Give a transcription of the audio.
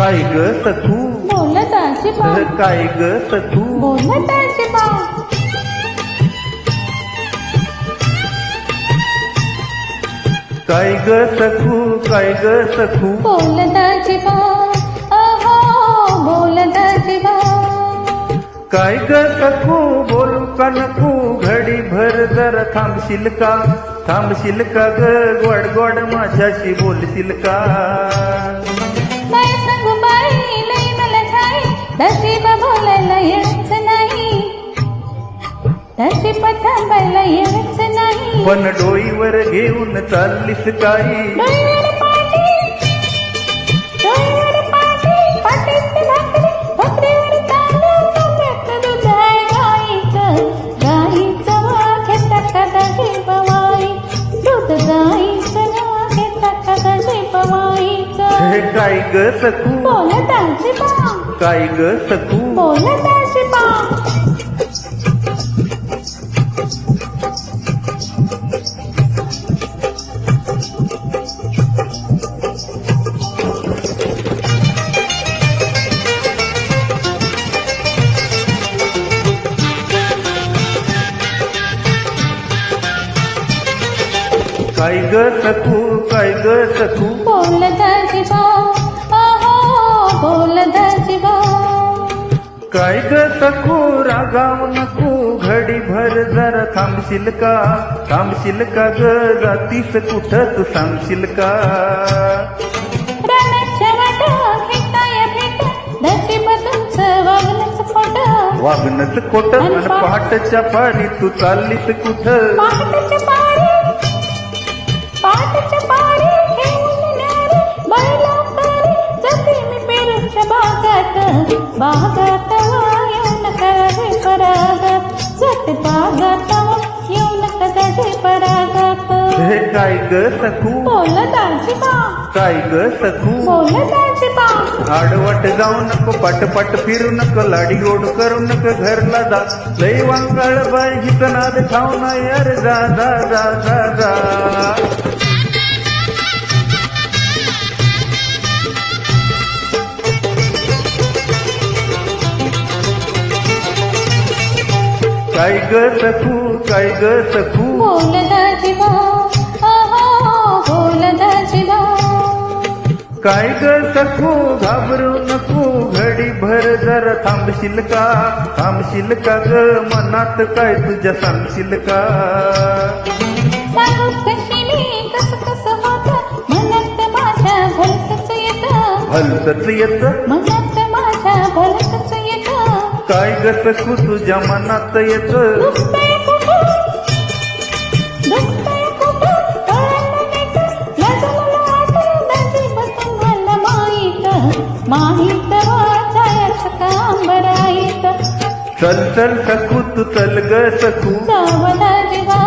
काय ग सखू? बोलत काय ग सखू? बोलत काय ग सखू? काय ग सखू? बोलत आजीबा अहो बोलत आजीबा काय ग सखू? बोलू का नको? घडी भर जरा थांबशील का? थांबशील का ग? गोड गोड माझ्याशी बोलशील का? थांबायला येत नाही. पण डोईवर घेऊन चाललीस काही? डोईवर पाटी डोईवर पाटी पाटीत भाकरी भाकरीवर तांदूळ तांब्यात दूध आहे गाईचं गाईचं वाघ टाका दाजी बवाई दूध गाईचं नाव टाका दाजी बवाईचं हे काय ग बोलत आजीबा काय ग बोलत आजीबा काय ग सखू काय ग सखू? बोलत आजीबा अहो बोलत आजीबा काय ग सखू रागाव नको घडी भर जरा थांबशील का? थांबशील का ग जातीस कुठं तू सांगशील का? वागणंच खोट. आणि पहाटच्या पारी तू चाललीस कुठं? परागात हे काय ग सखू? बोलत आजीबा काय ग सखू? आजीबा आडवट जाऊ नको पटपट फिरू नको लाडी गोड करू नको घरला जा। लई वांगाळ बाई हित नाद ठाऊ नाही अरे जा जा जा जा जा। काय ग सखू काय ग सखू? आजीबा काय ग सखू घाबरू नको घडी भर जरा थांबशील का? थांबशील का ग? मनात काय तुझ्या सांगशील का? भलतच येत. मनात माझ्या भलतच काय ग सखू तुझ्या मनात येत? दुखतंय माहीत चल चल सकू तू चल ग सकू. सावधा जीवा